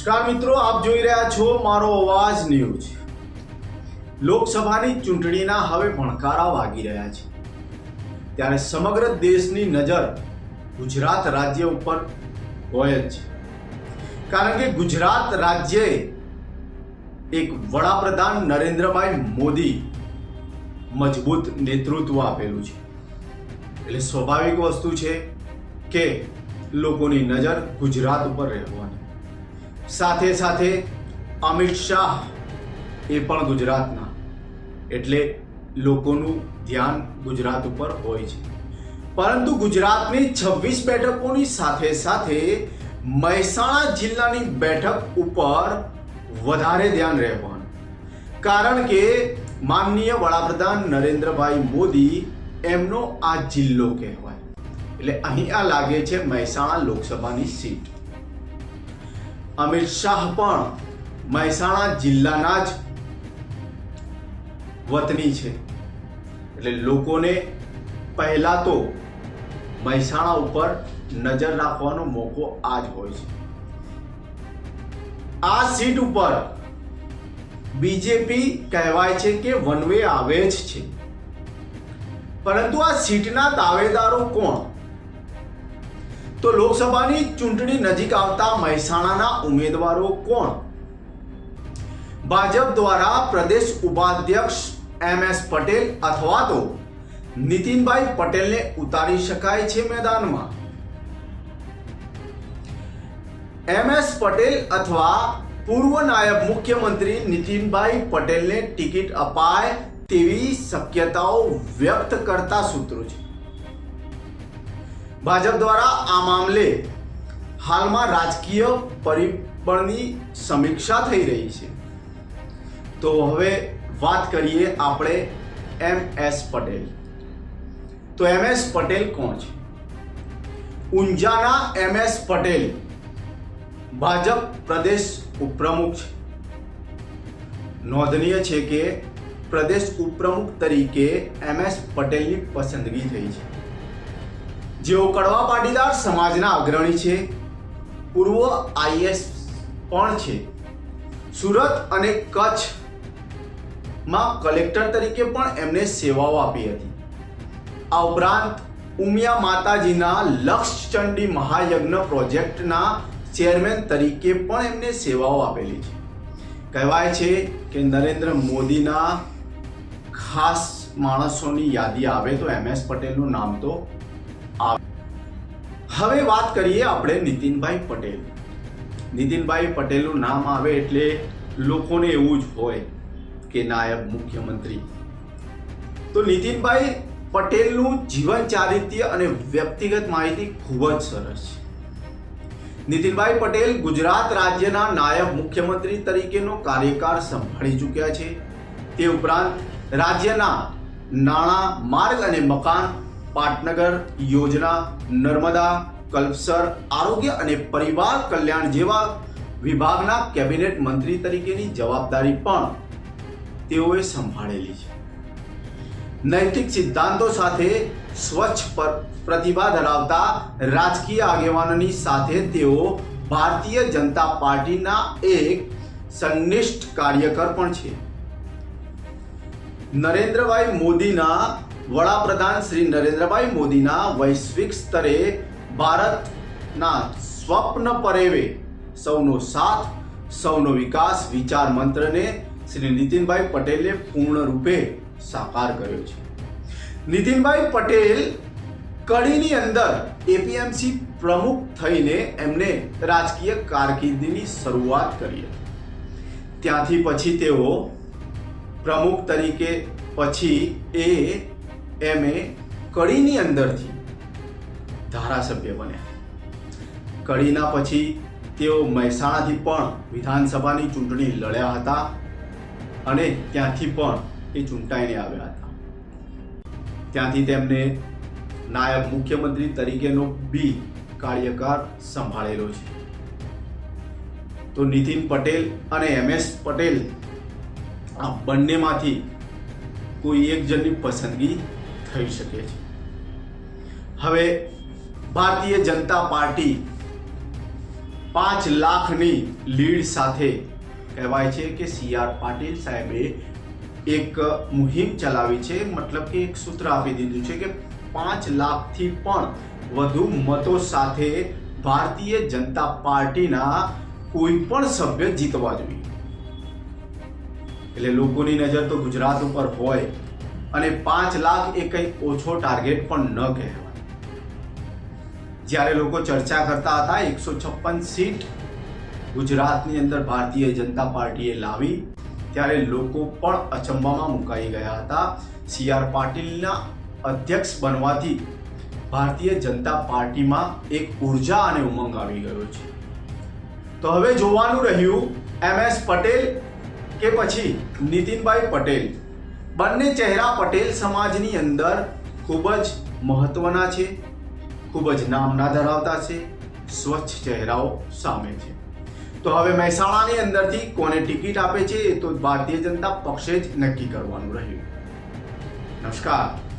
નમસ્કાર મિત્રો, આપ જોઈ રહ્યા છો મારો અવાજ ન્યૂઝ. લોકસભાની ચૂંટણીના હવે ભણકારા વાગી રહ્યા છે. ત્યારે સમગ્ર દેશની નજર ગુજરાત રાજ્ય ઉપર હોય જ છે. કારણ કે ગુજરાત રાજ્યએ એક વડાપ્રધાન નરેન્દ્રભાઈ મોદી મજબૂત નેતૃત્વ આપેલું છે. એટલે સ્વાભાવિક વસ્તુ છે કે લોકોની નજર ગુજરાત ઉપર રહેવાની. સાથે સાથે અમિત શાહ એ પણ ગુજરાતના. એટલે લોકોનું ધ્યાન ગુજરાત ઉપર હોય છે. પરંતુ ગુજરાતની છવ્વીસ બેઠકોની સાથે સાથે મહેસાણા જિલ્લાની બેઠક ઉપર વધારે ધ્યાન રહેવાનું. કારણ કે માનનીય વડાપ્રધાન નરેન્દ્રભાઈ મોદી એમનો આ જિલ્લો કહેવાય. એટલે અહીં આ લાગે છે મહેસાણા લોકસભાની સીટ. અમિત શાહ પણ મહેસાણા જિલ્લાના જ વતની છે. એટલે લોકોને પહેલા તો મહેસાણા ઉપર નજર રાખવાનો મોકો આ જ હોય છે. આ સીટ ઉપર બીજેપી કહેવાય છે કે વન વે આવે જ છે. પરંતુ આ સીટના દાવેદારો કોણ? તો લોકસભાની ચૂંટણી નજીક આવતા મહેસાણાના ઉમેદવારો કોણ? ભાજપ દ્વારા પ્રદેશ ઉપાધ્યક્ષ એમ એસ પટેલ અથવા તો નીતિનભાઈ પટેલને ઉતારી શકાય છે મેદાનમાં. એમ એસ પટેલ અથવા પૂર્વ નાયબ મુખ્યમંત્રી નીતિનભાઈ પટેલને ટિકિટ અપાય તેવી શક્યતાઓ વ્યક્ત કરતા સૂત્રો છે. ભાજપ દ્વારા આ મામલે હાલમાં રાજકીય પરિબળની સમીક્ષા થઈ રહી છે. તો હવે વાત કરીએ આપણે એમ એસ પટેલ. તો એમ એસ પટેલ કોણ છે? ઊંઝાના એમ એસ પટેલ ભાજપ પ્રદેશ ઉપપ્રમુખ છે. નોંધનીય છે કે પ્રદેશ ઉપપ્રમુખ તરીકે એમ એસ પટેલની પસંદગી થઈ છે. જેઓ કડવા પાટીદાર સમાજના અગ્રણી છે, પૂર્વ આઈએસ પણ છે. સુરત અને કચ્છમાં કલેક્ટર તરીકે પણ એમને સેવાઓ આપી હતી. આ ઉપરાંત ઉમિયા માતાજીના લક્ષચંડી મહાયજ્ઞ પ્રોજેક્ટના ચેરમેન તરીકે પણ એમને સેવાઓ આપેલી છે. કહેવાય છે કે નરેન્દ્ર મોદીના ખાસ માણસોની યાદી આવે તો એમ એસ પટેલનું નામ તો હવે વાત કરીએ આપણે નીતિનભાઈ પટેલ. નીતિનભાઈ પટેલનું નામ આવે એટલે લોકોને એવું જ હોય કે નાયબ મુખ્યમંત્રી. તો નીતિનભાઈ પટેલનું જીવન ચારિત્ય અને વ્યક્તિગત માહિતી ખૂબ જ સરસ છે. નીતિનભાઈ પટેલ ગુજરાત રાજ્યના નાયબ મુખ્યમંત્રી તરીકેનો કાર્યકાળ સંભાળી ચૂક્યા છે. તે ઉપરાંત રાજ્યના નાણાં, માર્ગ અને મકાન પાટનગર, યોજના, નર્મદા, કલ્પસર, આરોગ્ય અને પરિવાર કલ્યાણ જેવા વિભાગના કેબિનેટ મંત્રી તરીકેની જવાબદારી પણ તેઓએ સંભાળેલી છે. નૈતિક સિદ્ધાંતો સાથે સ્વચ્છ પ્રતિભા ધરાવતા રાજકીય આગેવાનોની સાથે તેઓ ભારતીય જનતા પાર્ટીના એક સંનિષ્ઠ કાર્યકર પણ છે. નરેન્દ્રભાઈ મોદીના વડાપ્રધાન શ્રી નરેન્દ્રભાઈ મોદીના વૈશ્વિક સ્તરે ભારતના સ્વપ્ન પરેવે. સૌનો સાથ, સૌનો વિકાસ વિચાર મંત્રને શ્રી નીતિનભાઈ પટેલે પૂર્ણ રૂપે સાકાર કર્યો છે. નીતિનભાઈ પટેલ કડીની અંદર એપીએમસી પ્રમુખ થઈને એમને રાજકીય કારકિર્દીની શરૂઆત કરી હતી. ત્યાંથી પછી તેઓ પ્રમુખ તરીકે પછી એ એમએ કડીની અંદરથી ધારાસભ્ય બન્યા કડીના પછી તેઓ મહેસાણાથી પણ વિધાનસભાની ચૂંટણી લડ્યા હતા અને ત્યાંથી પણ એ ચૂંટાઈને આવ્યા હતા. ત્યાંથી તેમને નાયબ મુખ્યમંત્રી તરીકેનો બી કાર્યકાળ સંભાળેલો છે. તો નીતિન પટેલ અને એમ એસ પટેલ આ બંનેમાંથી કોઈ એક જણની પસંદગી થઈ શકે છે. હવે ભારતીય જનતા પાર્ટી પાંચ લાખની લીડ સાથે કહેવાય છે કે સી આર પાટીલ સાહેબે એક મુહિમ ચલાવી છે, મતલબ કે એક સૂત્ર આપી દીધું છે કે પાંચ લાખથી પણ વધુ મતો સાથે ભારતીય જનતા પાર્ટીના કોઈ પણ સભ્ય જીતવા જોઈએ. એટલે લોકોની નજર તો ગુજરાત ઉપર હોય. અને પાંચ લાખ એ કંઈ ઓછો ટાર્ગેટ પણ ન કહેવાય. જ્યારે લોકો ચર્ચા કરતા હતા, એકસો છપ્પન સીટ ગુજરાતની અંદર ભારતીય જનતા પાર્ટીએ લાવી, ત્યારે લોકો પણ અચંબામાં મુકાઈ ગયા હતા. સી આર પાટીલના અધ્યક્ષ બનવાથી ભારતીય જનતા પાર્ટીમાં એક ઊર્જા અને ઉમંગ આવી ગયો છે. તો હવે જોવાનું રહ્યું એમ એસ પટેલ કે પછી નીતિનભાઈ પટેલ? બંને ચહેરા પટેલ સમાજની અંદર ખૂબ જ મહત્વના છે, ખૂબ જ નામના ધરાવતા છે, સ્વચ્છ ચહેરાઓ સામે છે. તો હવે મહેસાણાની અંદરથી કોને ટિકિટ આપે છે એ તો ભારતીય જનતા પક્ષે જ નક્કી કરવાનું રહ્યું. નમસ્કાર.